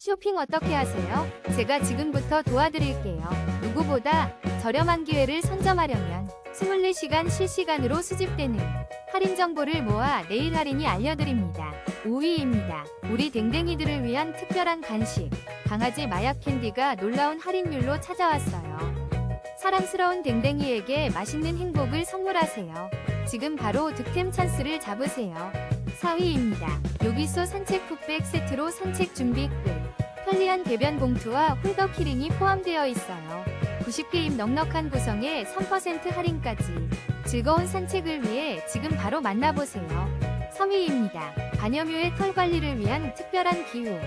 쇼핑 어떻게 하세요? 제가 지금부터 도와드릴게요. 누구보다 저렴한 기회를 선점하려면 24시간 실시간으로 수집되는 할인 정보를 모아 내일 할인이 알려드립니다. 5위입니다. 우리 댕댕이들을 위한 특별한 간식. 강아지 마약 캔디가 놀라운 할인율로 찾아왔어요. 사랑스러운 댕댕이에게 맛있는 행복을 선물하세요. 지금 바로 득템 찬스를 잡으세요. 4위입니다. 요기소 산책 풋백 세트로 산책 준비 끝. 편리한 배변 봉투와 홀더 키링이 포함되어 있어요. 90개임 넉넉한 구성에 3% 할인까지. 즐거운 산책을 위해 지금 바로 만나보세요. 3위입니다. 반려묘의 털 관리를 위한 특별한 기호.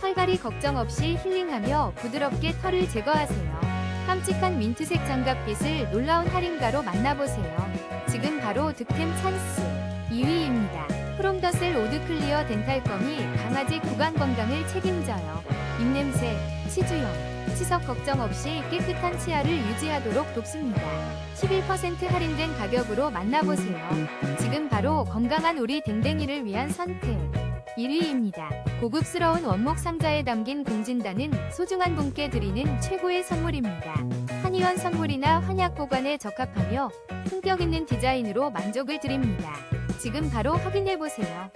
털갈이 걱정 없이 힐링하며 부드럽게 털을 제거하세요. 깜찍한 민트색 장갑빛을 놀라운 할인가로 만나보세요. 지금 바로 득템 찬스. 2위입니다. 프롬더셀 오드 클리어 덴탈검이 강아지 구강 건강을 책임져요. 입냄새, 치주염, 치석 걱정 없이 깨끗한 치아를 유지하도록 돕습니다. 11% 할인된 가격으로 만나보세요. 지금 바로 건강한 우리 댕댕이를 위한 선택. 1위입니다. 고급스러운 원목 상자에 담긴 공진단은 소중한 분께 드리는 최고의 선물입니다. 한의원 선물이나 한약 보관에 적합하며 품격 있는 디자인으로 만족을 드립니다. 지금 바로 확인해 보세요.